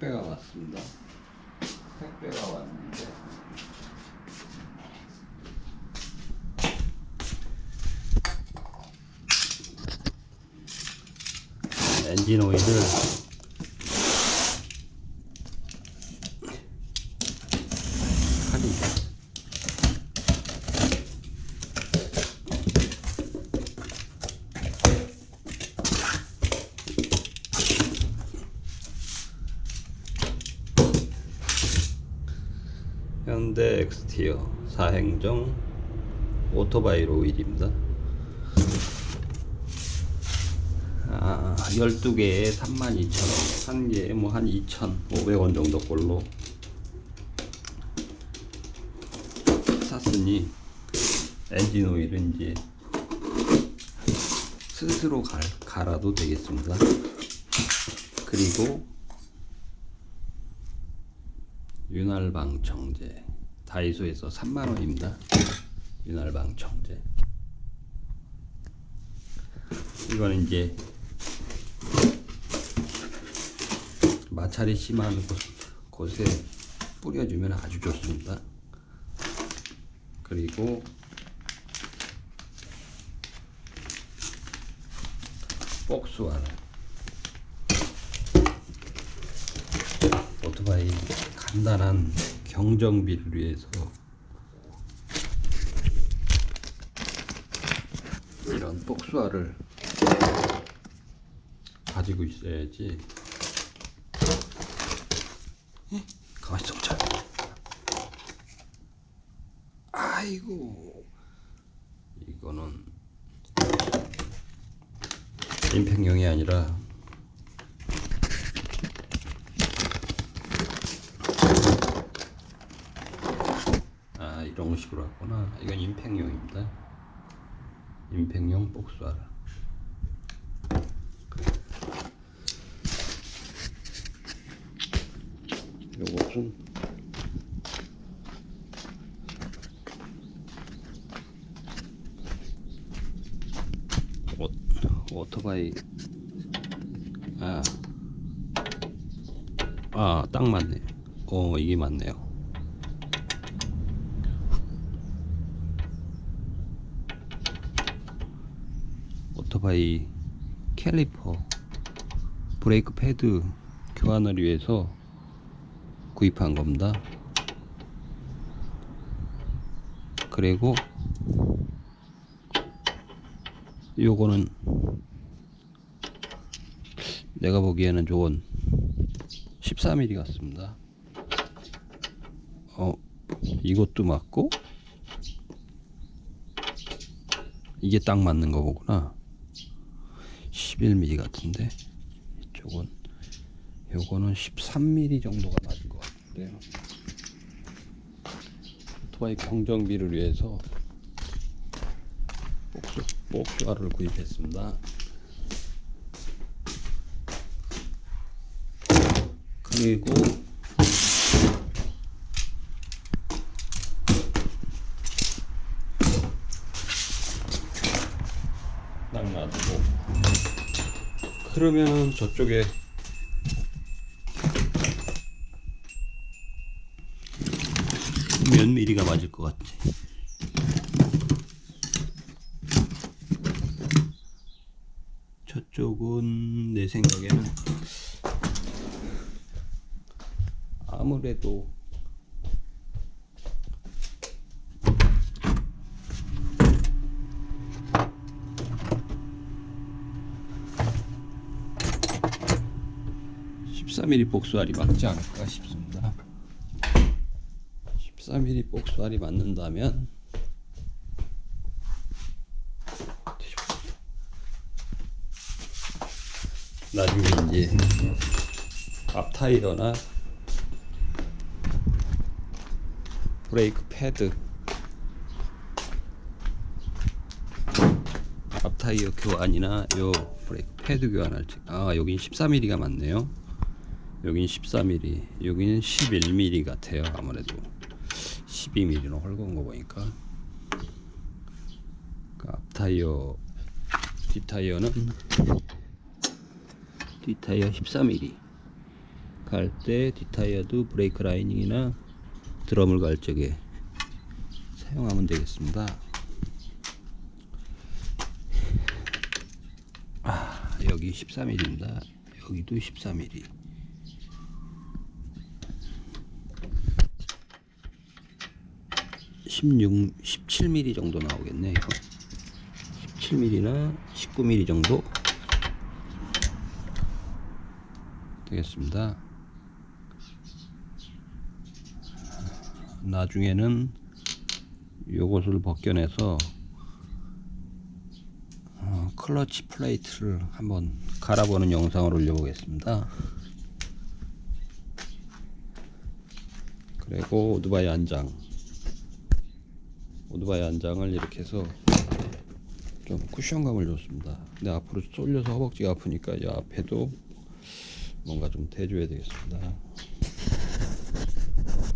택배가 왔습니다. 택배가 왔는데 엔진 오일을 할인 현대 엑스티어 사행정 오토바이 오일입니다. 아, 12개에 32,000원. 한 개에 뭐 한 2,500원 정도 꼴로 샀으니 엔진 오일은 이제 스스로 갈, 갈아도 되겠습니다. 그리고 윤활방 청제 다이소에서 3만원입니다. 윤활방 청제 이거는 이제 마찰이 심한 곳, 곳에 뿌려주면 아주 좋습니다. 그리고 복수알 오토바이 간단한 경정비를 위해서. 이런 복수알을 가지고 있어야지. 가만히 있어 보자. 아이고. 이거는 임팩용이 아니라 아 이런 식으로 왔구나. 이건 임팩용입니다. 임팩용 복수알 요것은 오, 오토바이. 아, 아, 딱 맞네. 어, 이게 맞네요. 오토바이 캘리퍼 브레이크 패드 교환을 위해서 구입한 겁니다. 그리고 요거는 내가 보기에는 저건 13mm 같습니다. 어, 이것도 맞고 이게 딱 맞는 거 보구나. 11mm 같은데 이쪽은 요거는 13mm 정도가 맞을 것 같은데요. 오토바이 경정비를 위해서 복수 복수알을 구입했습니다. 그리고 딱 놔두고 그러면 저쪽에 몇 미리가 맞을 것 같지? 저쪽은 내 생각에는 아무래도 (13mm) 복수알이 맞지 않을까 싶습니다. (13mm) 복수알이 맞는다면 나중에 이제 앞 타이어나 브레이크 패드 앞 타이어 교환이나 요 브레이크 패드 교환할 때 아 여긴 13mm가 맞네요 여긴 14mm 여기는 11mm 같아요 아무래도 12mm는 헐거운 거 보니까 그앞 타이어 뒷 타이어는 뒷 타이어 14mm 갈 때 뒷타이어도 브레이크 라이닝이나 드럼을 갈 적에 사용하면 되겠습니다. 아, 여기 13mm입니다. 여기도 13mm. (16) 17mm 정도 나오겠네 이거 17mm나 19mm 정도? 되겠습니다. 나중에는 요것을 벗겨내서 어, 클러치 플레이트를 한번 갈아보는 영상을 올려보겠습니다. 그리고 오토바이 안장 오토바이 안장을 이렇게 해서 좀 쿠션감을 줬습니다. 근데 앞으로 쏠려서 허벅지가 아프니까 이 앞에도 뭔가 좀 대줘야 되겠습니다.